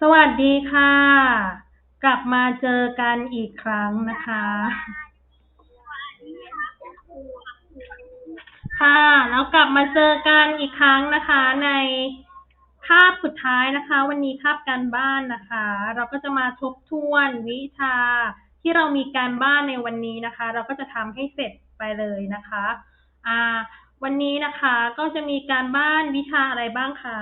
สวัสดีค่ะ กลับมาเจอกันอีกครั้งนะคะ ค่ะ แล้วกลับมาเจอกันอีกครั้งนะคะ ในคาบสุดท้ายนะคะ วันนี้คาบการบ้านนะคะ เราก็จะมาทบทวนวิชาที่เรามีการบ้านในวันนี้นะคะ เราก็จะทำให้เสร็จไปเลยนะคะอ่าวันนี้นะคะก็จะมีการบ้านวิชาอะไรบ้างคะ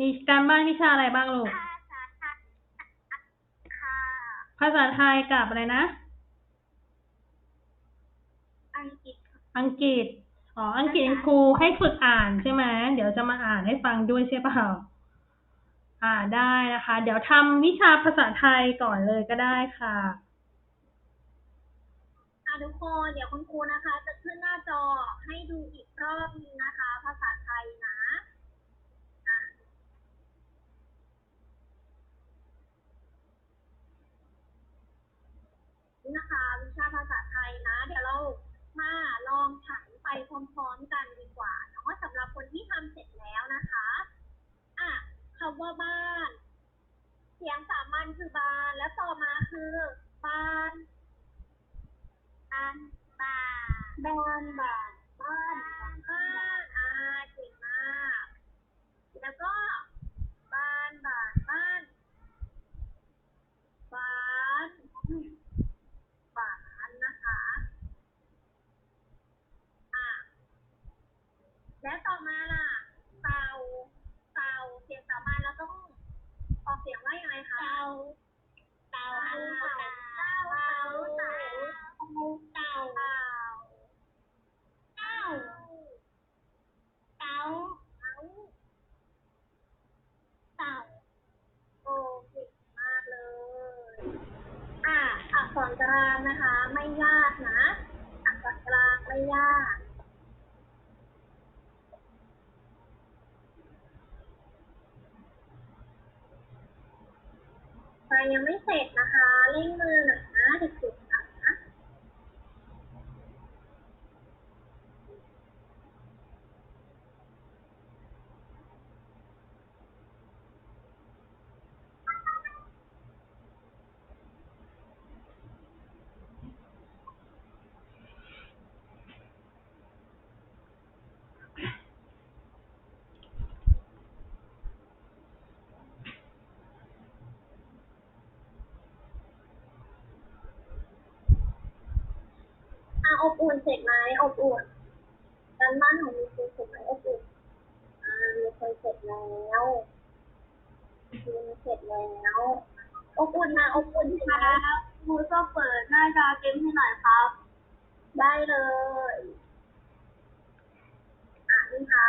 มีการบ้านวิชาอะไรบ้างลูก ภาษาไทยค่ะ ภาษาไทยกับอะไรนะ อังกฤษค่ะอังกฤษ อ๋อ อังกฤษครูให้ฝึกอ่านใช่ไหม เดี๋ยวจะมาอ่านให้ฟังด้วยใช่เปล่า อ่าได้นะคะ เดี๋ยวทำวิชาภาษาไทยก่อนเลยก็ได้ค่ะ อะทุกคนเดี๋ยวคุณครูนะคะ จะขึ้นหน้าจอให้ดูอีกรอบนึงนะคะ ภาษาไทยนะอะ นี่นะคะวิชาภาษาไทยนะ เดี๋ยวเรามาลองฉันไปพร้อมๆกันดีกว่าเนาะสำหรับคนที่ทำเสร็จแล้วนะคะอะคำว่าบ้าน เสียงสามัญคือบ้าน แล้วต่อมาคือ บ้านบ้านบ้านบ้านบ้านบ้านบ้านอ่าเก่งมาก แล้วก็บ้านบ้านบ้านบ้านบ้านนะคะ อะ แล้วต่อมาล่ะเตาเตาเสียงสามัญเราต้องออกเสียงว่ายังไงคะเตาเตาเตาเตาเตาเตาเตาเตาเตาเตาเตาโอ้เก่งมากเลย อะอักษรกลางนะคะ ไม่ยากนะ อักษรกลางไม่ยาก ใคร ยังไม่เสร็จนะคะ เร่งมือหน่อยนะเด็กๆค่ะ อบอุ่นเสร็จไหมอบอุ่นการบ้านของมีคนเสร็จไหมอบอุ่นอ่ามีคนเสร็จแล้วมีคนเสร็จแล้วอบอุ่นนะอบอุ่นครับครูก็เปิดหน้าจอเกมให้หน่อยครับ ได้เลยอ่านี่คะ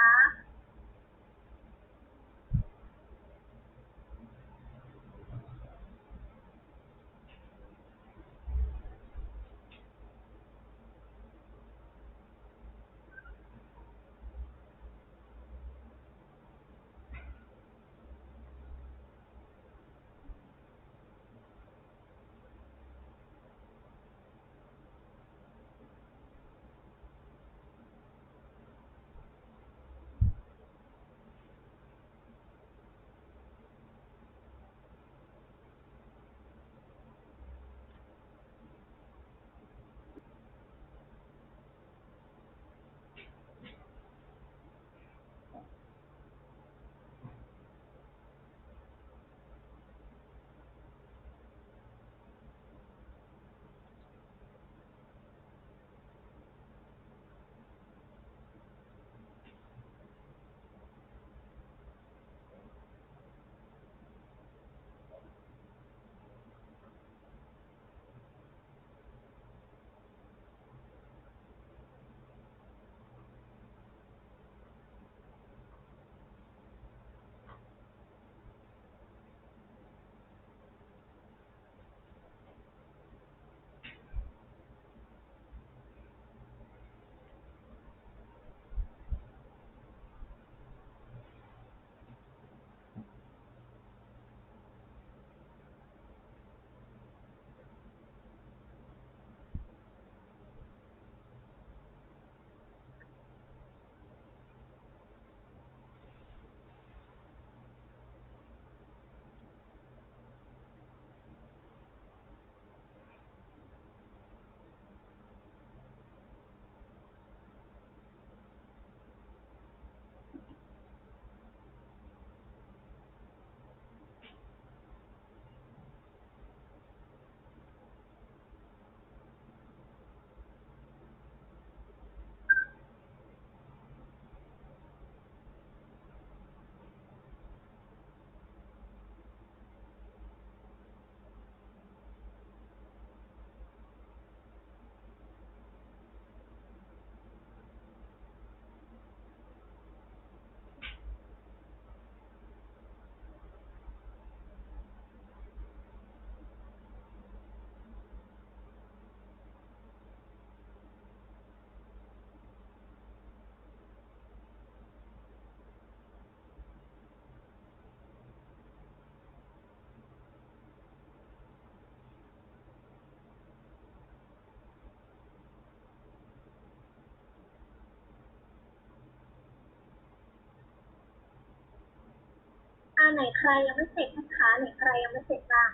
ไหนใครยังไม่เสร็จนะคะไหนใครยังไม่เสร็จบ้าง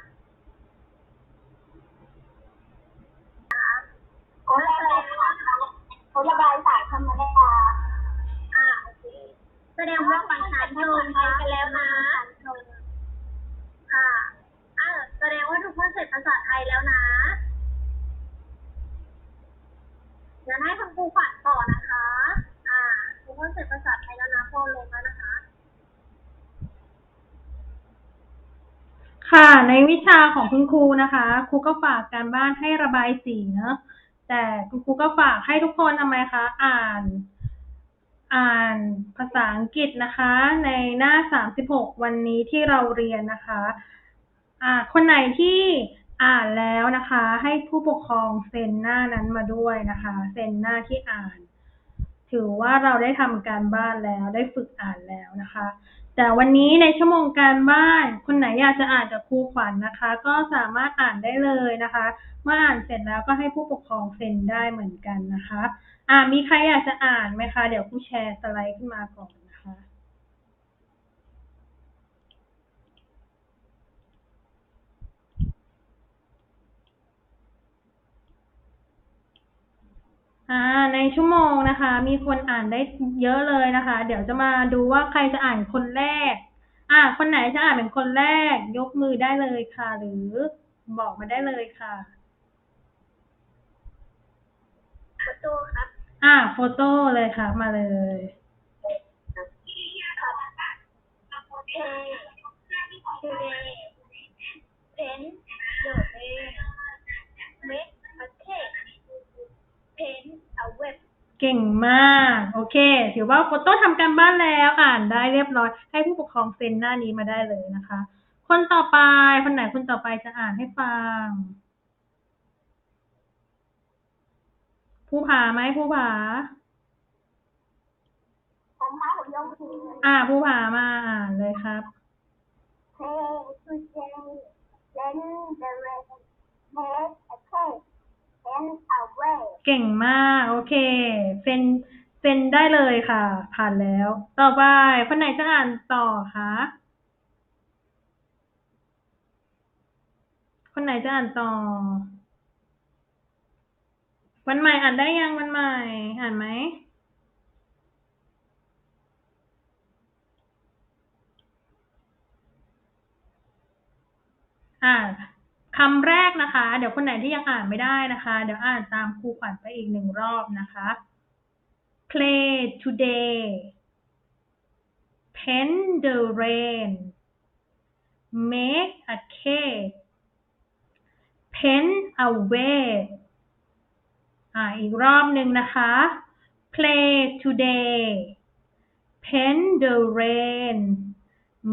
เขาแสดงว่าเขาระบายสายธรรมดาอ่าโอเคแสดงว่าประชาชนไปกันแล้วนะค่ะอ่าแสดงว่าทุกคนเสร็จภาษาไทยแล้วนะเดี๋ยวให้คุณครูฝันต่อนะคะ อ่าทุกคนเสร็จภาษาไทยแล้วนะโฟนลงแล้วนะ ค่ะ ในวิชาของคุณครูนะคะ ครูก็ฝากการบ้านให้ระบายสีเนอะแต่คุณครูก็ฝากให้ทุกคนทำไมคะ อ่าน อ่านภาษาอังกฤษนะคะ ในหน้าสามสิบหกวันนี้ที่เราเรียนนะคะ อ่า คนไหนที่อ่านแล้วนะคะ ให้ผู้ปกครองเซ็นหน้านั้นมาด้วยนะคะ เซ็นหน้าที่อ่าน ถือว่าเราได้ทำการบ้านแล้วได้ฝึกอ่านแล้วนะคะ แต่วันนี้ในชั่วโมงการบ้าน คนไหนอยากจะอ่านกับครูขวัญนะคะ ก็สามารถอ่านได้เลยนะคะ เมื่ออ่านเสร็จแล้วก็ให้ผู้ปกครองเซ็นได้เหมือนกันนะคะ อ่ามีใครอยากจะอ่านไหมคะ เดี๋ยวครูแชร์สไลด์ขึ้นมาก่อนนะคะ อ่าในชั่วโมงนะคะ มีคนอ่านได้เยอะเลยนะคะ เดี๋ยวจะมาดูว่าใครจะอ่านคนแรก อ่า คนไหนจะอ่านเป็นคนแรก ยกมือได้เลยค่ะ หรือบอกมาได้เลยค่ะประตูครับ อ่าโฟโต้เลยค่ะ มาเลยครับโอเค today paint the rain make a cake paint a web เก่งมาก โอเค ถือว่าโฟโต้ทำการบ้านแล้วอ่านได้เรียบร้อย ให้ผู้ปกครองเซ็นหน้านี้มาได้เลยนะคะ คนต่อไป คนไหนคนต่อไปจะอ่านให้ฟัง ผู้ผาไหมผู้ผาผมมาผมยกมืออ่า ผู้ผามาอ่านเลยครับ Hey, today then the rain make a cake paint a web เก่งมาก โอเคเซ็นเซ็นได้เลยค่ะ ผ่านแล้ว ต่อไปคนไหนจะอ่านต่อคะคนไหนจะอ่านต่อ วันใหม่อ่านได้ยังวันใหม่อ่านไหมอ่า คำแรกนะคะ เดี๋ยวคนไหนที่ยังอ่านไม่ได้นะคะ เดี๋ยวอ่านตามครูขวัญไปอีกหนึ่งรอบนะคะ play today paint the rain make a cake paint a wave อ่าอีกรอบหนึ่งนะคะ play today paint the rain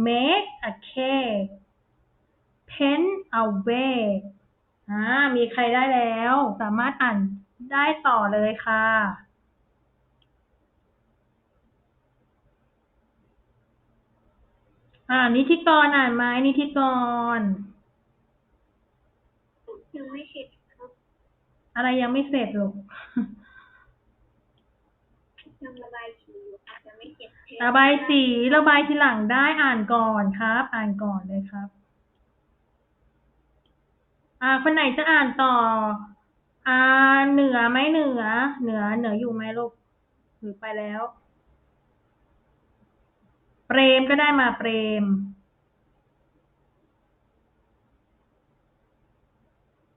make a cake pen away อ่ามีใครได้แล้ว สามารถอ่านได้ต่อเลยค่ะอ่านิธิกรอ่านไหมนิธิกรยังไม่เสร็จครับ อะไรยังไม่เสร็จลูกยังระบายสีอยู่อาจจะไม่เสร็จระบายสีระบายทีหลังได้อ่านก่อนครับ อ่านก่อนเลยครับ อ่า คนไหนจะอ่านต่อ อ่า เหนือไหมเหนือ เหนือ เหนืออยู่ไหมลูก หรือไปแล้ว เปรมก็ได้มาเปรม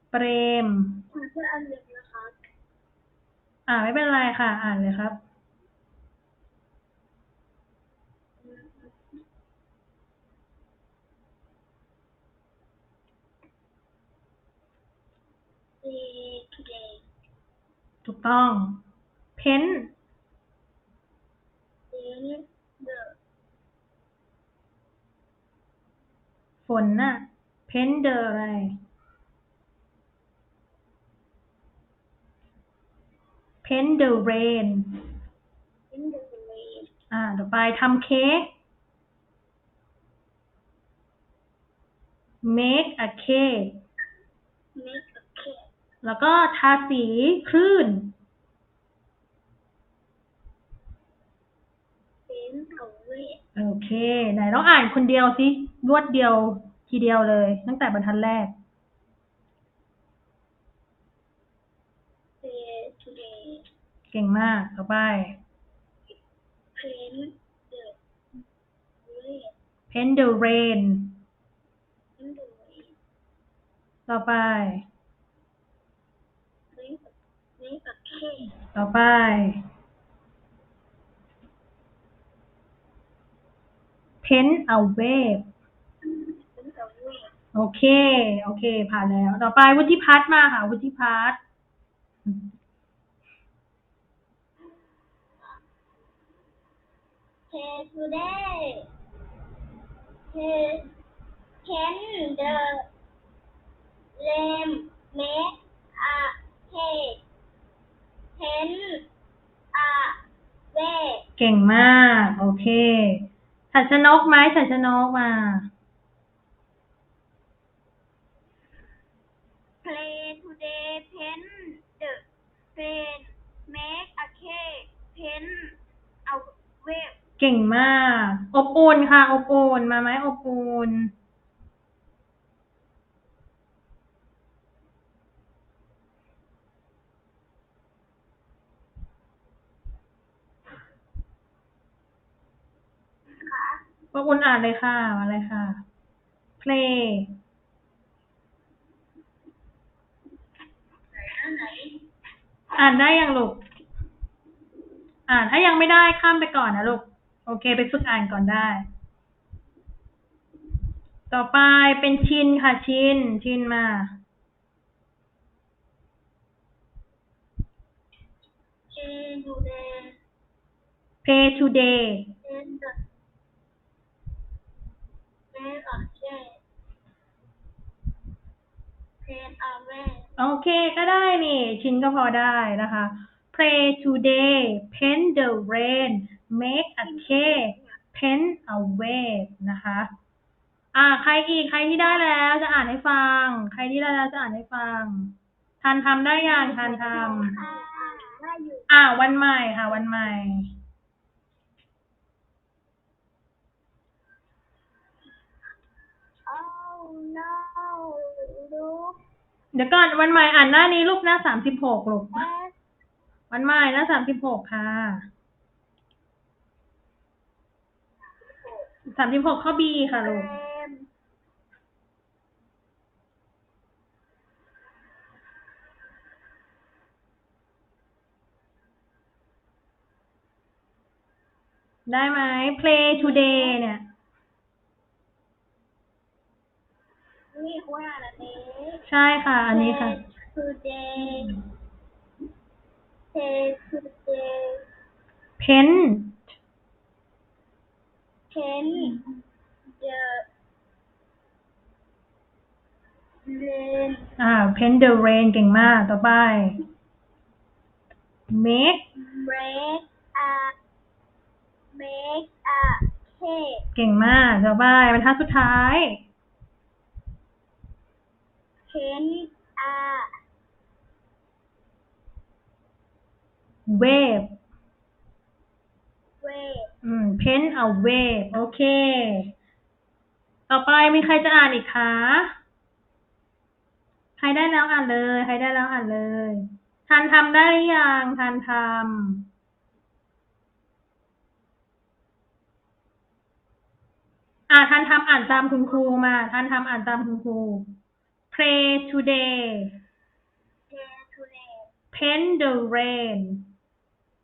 เปรมคุณเพื่ออันหนึ่งนะคะ อ่า ไม่เป็นไรค่ะ อ่านเลยครับ Day today ถูกต้องเพ้น paint the ฝนน่ะเพ้นเดออะไรเพ้นเดอเรน paint the rain อ่า ต่อไปทำเค้ก make a cake make a cake แล้วก็ทาสีคลื่น paint paint away โอเค ไหนลองอ่านคนเดียวสิรวดเดียวทีเดียวเลย ตั้งแต่บรรทัดแรก play today เก่งมากต่อไป paint the way paint the rain paint the way ต่อไป make make a cake ต่อไป paint a wave paint away โอเค โอเค ผ่านแล้ว ต่อไปวุฒิพัฒน์มาค่ะ วุฒิพัฒน์ play today play paint the rain make a cake paint a way เก่งมาก โอเคฉัดชนกไหมฉัดชนกมา play today paint the rain make a cake paint a wave เก่งมาก อบอุ่นค่ะ อบอุ่นมาไหมอบอุ่น ค่ะ อบอุ่นอ่านเลยค่ะ มาเลยค่ะ play อันไหนอ่านได้ยังลูก อ่านถ้ายังไม่ได้ข้ามไปก่อนนะลูก โอเค ไปฝึกอ่านก่อนได้ ต่อไปเป็นชินค่ะ ชิน ชินมา play today play today paint the make a cake paint a wave โอเคก็ได้นี่ ชินก็พอได้นะคะ play today paint the rain make a cake paint a wave นะคะ อ่า ใครอีก ใครที่ได้แล้วจะอ่านให้ฟัง ใครที่ได้แล้วจะอ่านให้ฟัง ทันทำได้ยังทันทค่ะได้อยู่ำอ่าวันใหม่ค่ะ วันใหม่ เดี๋ยวก่อนวันใหม่อ่านหน้านี้ลูกหน้าสามสิบหกลูกวันใหม่หน้าสามสิบหกค่ะสามสิบหกข้อบีค่ะลูกได้ไหม play today เนี่ย นี่เขาอ่านอันนี้ใช่ค่ะ อันนี้ค่ะ today play today paint paint the rain อ่า paint the rain เก่งมากต่อไป make make a make a cake เก่งมากต่อไปบรรทัดสุดท้าย paint a wave wave อืม paint a wave โอเค ต่อไปมีใครจะอ่านอีกคะ ใครได้แล้วอ่านเลย ใครได้แล้วอ่านเลยทันทำได้หรือยังทันทำอ่าทันทำอ่านตามคุณครูมาทันทำอ่านตามคุณครู pray today play today paint the rain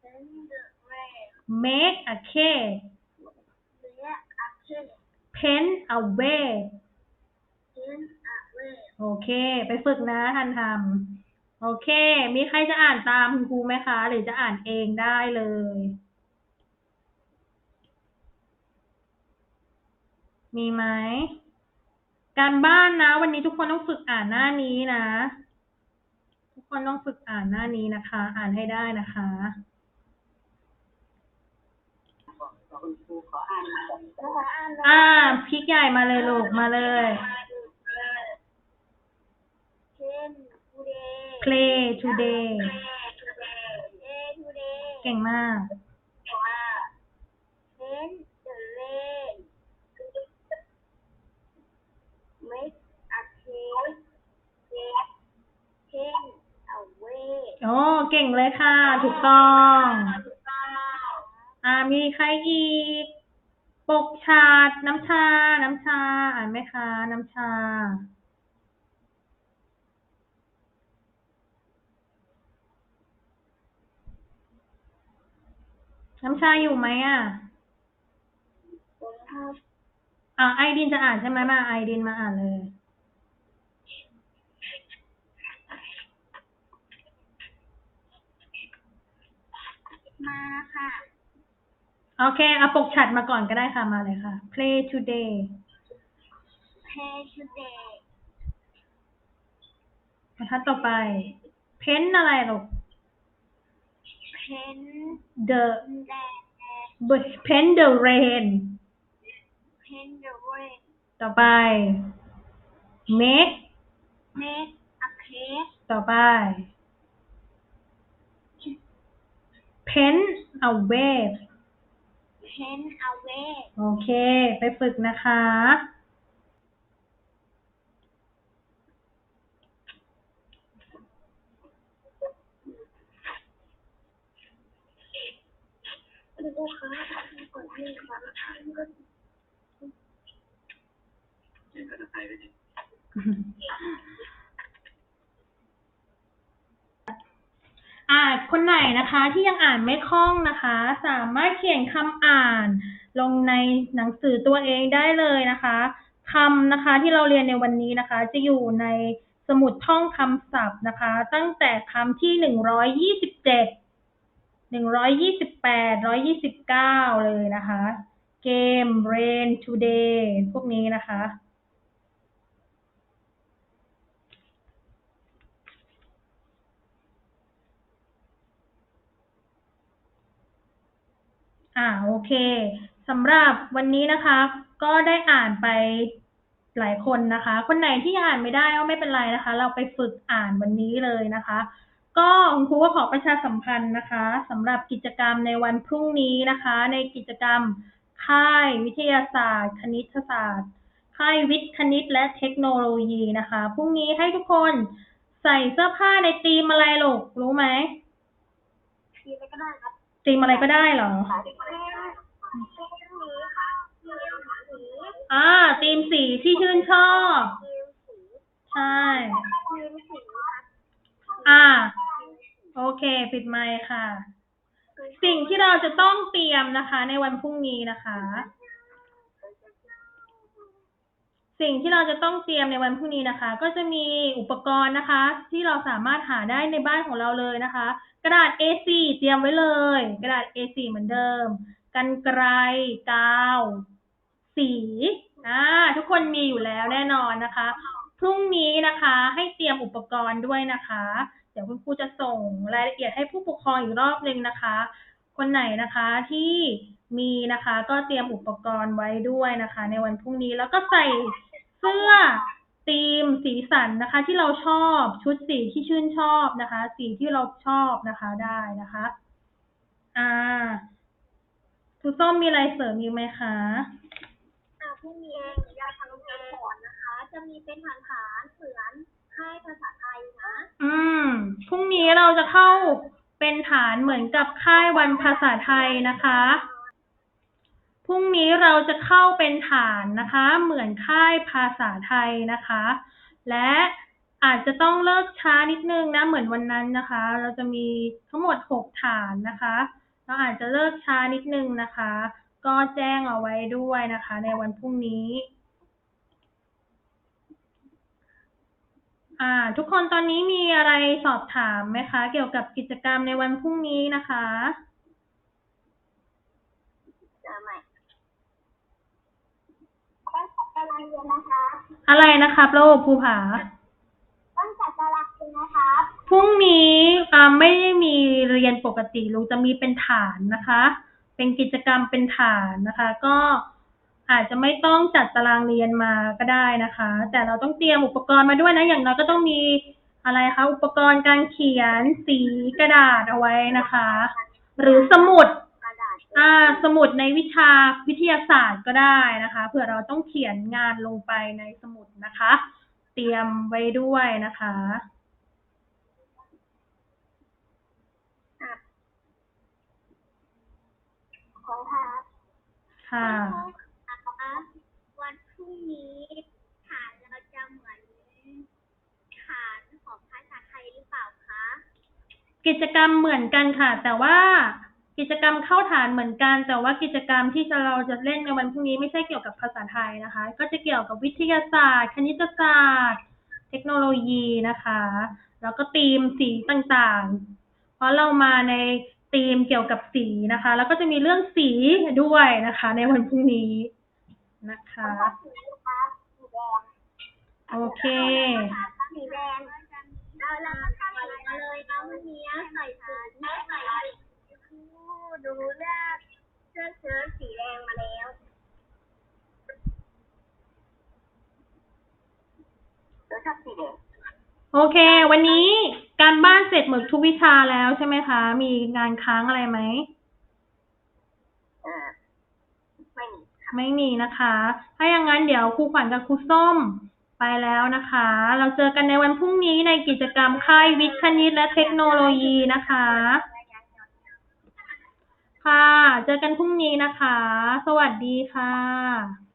paint the rain make a cake make a cake paint a wave paint a wave โอเค ไปฝึกนะทันทำโอเค มีใครจะอ่านตามคุณครูไหมคะ หรือจะอ่านเองได้เลยมีไหม การบ้านนะ วันนี้ทุกคนต้องฝึกอ่านหน้านี้นะ ทุกคนต้องฝึกอ่านหน้านี้นะคะ อ่านให้ได้นะคะคุณครูขออ่านขออ่านอ่าพริกใหญ่มาเลยลูกมาเลย play today play today play today เก่งมาก get him away โอ้เก่งเลยค่ะ ถูกต้อง ถูกต้องอ่ามีใครอีก ปกชาดน้ำชา น้ำชา อ่านไหมคะ น้ำชา น้ำชาอยู่ไหมอะ อ่าไอดินจะอ่านใช่ไหมมาไอดินมาอ่านเลย มาค่ะ โอเค เอาปกฉัดมาก่อนก็ได้ค่ะ มาเลยค่ะ play today Pay today บรรทัดต่อไป pen อะไรลูก Pen the that pen the rain Pen the rain ต่อไป make Make a page ต่อไป pen a wave Pen away โอเค ไปฝึกนะคะดูค่ะกดให้ค่ะก็ อ่าคนไหนนะคะที่ยังอ่านไม่คล่องนะคะ สามารถเขียนคำอ่าน ลงในหนังสือตัวเองได้เลยนะคะคำนะคะที่เราเรียนในวันนี้นะคะ จะอยู่ในสมุดท่องคำศัพท์นะคะ ตั้งแต่คำที่หนึ่งร้อยยี่สิบเจ็ดหนึ่งร้อยยี่สิบแปดร้อยยี่สิบเก้าเลยนะคะ เกม rain today พวกนี้นะคะ อ่าโอเคสำหรับวันนี้นะคะ ก็ได้อ่านไปหลายคนนะคะ คนไหนที่อ่านไม่ได้ก็ไม่เป็นไรนะคะ เราไปฝึกอ่านวันนี้เลยนะคะ ก็คุณครูก็ขอประชาสัมพันธ์นะคะสำหรับกิจกรรมในวันพรุ่งนี้นะคะ ในกิจกรรมค่ายวิทยาศาสตร์ คณิตศาสตร์ ค่ายวิทย์คณิตและเทคโนโลยีนะคะพรุ่งนี้ให้ทุกคนใส่เสื้อผ้าในธีมอะไรลูกรู้ไหมทีอะไรก็ได้ครับ ตีมอะไรก็ได้เหรอเล่นเล่นนี้ค่ะเล่นสีอ่าธีมสีที่ชื่นชอบ ใช่ อ่า โอเค ปิดไมค์ค่ะ สิ่งที่เราจะต้องเตรียมนะคะ ในวันพรุ่งนี้นะคะ สิ่งที่เราจะต้องเตรียมในวันพรุ่งนี้นะคะ ก็จะมีอุปกรณ์นะคะ ที่เราสามารถหาได้ในบ้านของเราเลยนะคะ กระดาษ A4 เตรียมไว้เลย กระดาษ A4 เหมือนเดิมกันไกรกาว สีอ่าทุกคนมีอยู่แล้วแน่นอนนะคะ พรุ่งนี้นะคะให้เตรียมอุปกรณ์ด้วยนะคะ เดี๋ยวคุณครูจะส่งรายละเอียดให้ผู้ปกครองอีกรอบหนึ่งนะคะ คนไหนนะคะที่มีนะคะ ก็เตรียมอุปกรณ์ไว้ด้วยนะคะ ในวันพรุ่งนี้แล้วก็ใส่ เสื้อธีมสีสันนะคะ ที่เราชอบชุดสีที่ชื่นชอบนะคะ สีที่เราชอบนะคะได้นะคะ อ่าครูส้มมีอะไรเสริมอีกไหมคะอ่าพรุ่งนี้ยาทางการสอนนะคะ จะมีเป็นฐานฐานเหมือนค่ายภาษาไทยนะ อืม พรุ่งนี้เราจะเข้าเป็นฐานเหมือนกับค่ายวันภาษาไทยนะคะ พรุ่งนี้เราจะเข้าเป็นฐานนะคะ เหมือนค่ายภาษาไทยนะคะ และอาจจะต้องเลิกช้านิดนึงนะเหมือนวันนั้นนะคะ เราจะมีทั้งหมดหกฐานนะคะ เราอาจจะเลิกช้านิดนึงนะคะ ก็แจ้งเอาไว้ด้วยนะคะ ในวันพรุ่งนี้อ่าทุกคนตอนนี้มีอะไรสอบถามไหมคะ เกี่ยวกับกิจกรรมในวันพรุ่งนี้นะคะ เจอใหม่ต้องจัดตาราง เรียนนะคะอะไรนะครับโลกภูผา ต้องจัดตารางเรียนนะคะพรุ่งนี้อ่าไม่ได้มีเรียนปกติลุงจะมีเป็นฐานนะคะ เป็นกิจกรรมเป็นฐานนะคะ ก็อาจจะไม่ต้องจัดตารางเรียนมาก็ได้นะคะ แต่เราต้องเตรียมอุปกรณ์มาด้วยนะ อย่างน้อยก็ต้องมีอะไรคะ อุปกรณ์การเขียนสีกระดาษเอาไว้นะคะ หรือสมุดกระดาษอ่า อ่าสมุดในวิชาวิทยาศาสตร์ก็ได้นะคะ เผื่อเราต้องเขียนงานลงไปในสมุดนะคะ เตรียมไว้ด้วยนะคะอะครับค่ะ วันพรุ่งนี้ฐานเราจะเหมือนฐานของภาษาไทยหรือเปล่าคะ กิจกรรมเหมือนกันค่ะ แต่ว่า กิจกรรมเข้าฐานเหมือนกัน แต่ว่ากิจกรรมที่จะเราจะเล่นในวันพรุ่งนี้ไม่ใช่เกี่ยวกับภาษาไทยนะคะ ก็จะเกี่ยวกับวิทยาศาสตร์ คณิตศาสตร์ เทคโนโลยีนะคะ แล้วก็ธีมสีต่างๆ เพราะเรามาในธีมเกี่ยวกับสีนะคะ แล้วก็จะมีเรื่องสีด้วยนะคะ ในวันพรุ่งนี้นะคะสีฟ้าสีแดงโอเคสีแดงเราเราก็ทำอะไรมาเลยนะวันนี้ใส่สีไม่ใส่สี ดูเลือกเสื้อเชิ้ตสีแดงมาแล้วเราชอบสีแดงโอเค วันนี้การบ้านเสร็จหมดทุกวิชาแล้วใช่ไหมคะ มีงานค้างอะไรไหมเออไม่มีไม่มีนะคะ ถ้าอย่างนั้นเดี๋ยวครูขวัญกับครูส้มไปแล้วนะคะ เราเจอกันในวันพรุ่งนี้ในกิจกรรมค่ายวิทย์คณิตและเทคโนโลยีนะคะ ค่ะ เจอกันพรุ่งนี้นะคะ สวัสดีค่ะ